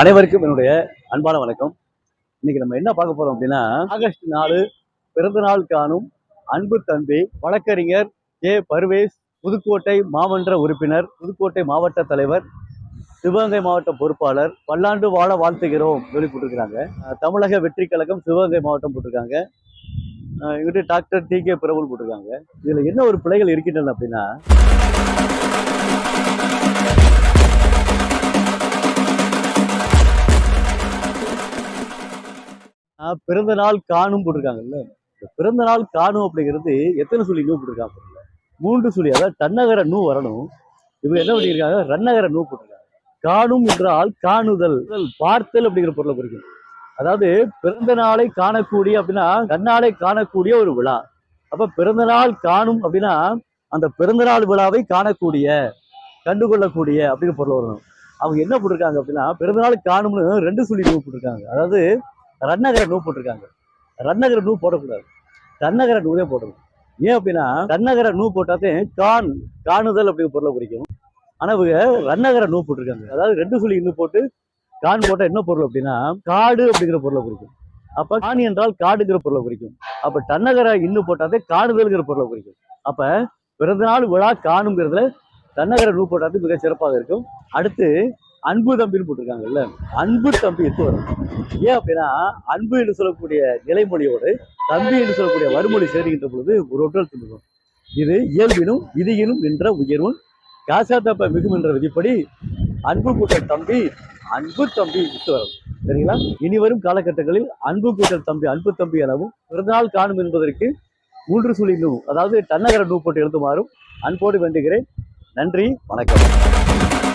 அனைவருக்கும் என்னுடைய அன்பான வணக்கம். இன்னைக்கு நம்ம என்ன பார்க்க போறோம் அப்படின்னா ஆகஸ்ட் நாலு பிறந்த நாள் காணும் அன்பு தம்பி வழக்கறிஞர் ஏ பர்வேஸ் புதுக்கோட்டை மாமன்ற உறுப்பினர் புதுக்கோட்டை மாவட்ட தலைவர் சிவகங்கை மாவட்ட பொறுப்பாளர் பல்லாண்டு வாழ வாழ்த்துகிறோம் சொல்லி போட்டிருக்கிறாங்க. தமிழக வெற்றி கழகம் சிவகங்கை மாவட்டம் போட்டிருக்காங்க. இங்கிட்ட டாக்டர் டி. கே. பிரபுல் போட்டிருக்காங்க. இதுல என்ன ஒரு பிழைகள் இருக்கின்றன அப்படின்னா பிறந்த நாள் காணும் போட்டிருக்காங்கல்ல? இந்த பிறந்த நாள் காணும் அப்படிங்கிறது எத்தனை சொல்லி நூ போட்டிருக்காங்க மூன்று சொல்லி அதாவது தன்னகர நூ வரணும். இவங்க என்ன பண்ணியிருக்காங்க? ரன்னகர நூ போட்டிருக்காங்க. காணும் என்றால் காணுதல் பார்த்தல் அப்படிங்கிற பொருளை குறிக்கும். அதாவது பிறந்த நாளை காணக்கூடிய அப்படின்னா கண்ணாலை காணக்கூடிய ஒரு விழா. அப்ப பிறந்த நாள் காணும் அப்படின்னா அந்த பிறந்த நாள் விழாவை காணக்கூடிய கண்டுகொள்ளக்கூடிய அப்படிங்கிற பொருள் வரணும். அவங்க என்ன போட்டிருக்காங்க அப்படின்னா பிறந்த நாள் காணும்னு ரெண்டு சொல்லி நூ போட்டிருக்காங்க. அதாவது ரன்னகர நூ போட்டிருக்காங்க. ரன்னகர நூ போடக்கூடாது. தன்னகர நூவே போடணும். ஏன் அப்படின்னா தன்னகர நூ போட்டாதே கான் காணுதல் அப்படிங்கிற பொருளை குறிக்கும். ஆனால் இவங்க ரன்னகர நூ போட்டிருக்காங்க. அதாவது ரெண்டு சொல்லி இன்னும் போட்டு கான் போட்டால் என்ன பொருள் அப்படின்னா காடு அப்படிங்கிற பொருளை குறிக்கும். அப்ப காணி என்றால் காடுங்கிற பொருளை குறிக்கும். அப்ப தன்னகர இன்னும் போட்டாதே காணுதல்ங்கிற பொருளை குறிக்கும். அப்ப பிறந்த நாள் விழா காணுங்கிறதுல தன்னகர நூ போட்டாது மிக சிறப்பாக இருக்கும். அடுத்து அன்பு தம்பின்னு போட்டிருக்காங்கல்ல அன்பு தம்பி எத்து வரும். ஏன் அப்படின்னா அன்பு என்று சொல்லக்கூடிய நிலைமொழியோடு தம்பி என்று சொல்லக்கூடிய வறுமொழி சேருகின்ற பொழுது ஒரு ஒற்றல் துன்பம் இது இயல்பினும் விதியினும் நின்ற உயர்வும் காசாத்தப்ப மிகும் என்ற விதிப்படி அன்பு கூட்டல் தம்பி அன்பு தம்பி விட்டு வரும். சரிங்களா? இனி வரும் காலகட்டங்களில் அன்பு கூட்டல் தம்பி அன்பு தம்பி எனவும் பிறந்தநாள் காணும் என்பதற்கு மூன்று சுழி நூ அதாவது தன்னகர நூ போட்டு எழுதுமாறும் அன்போடு வேண்டுகிறேன். நன்றி வணக்கம்.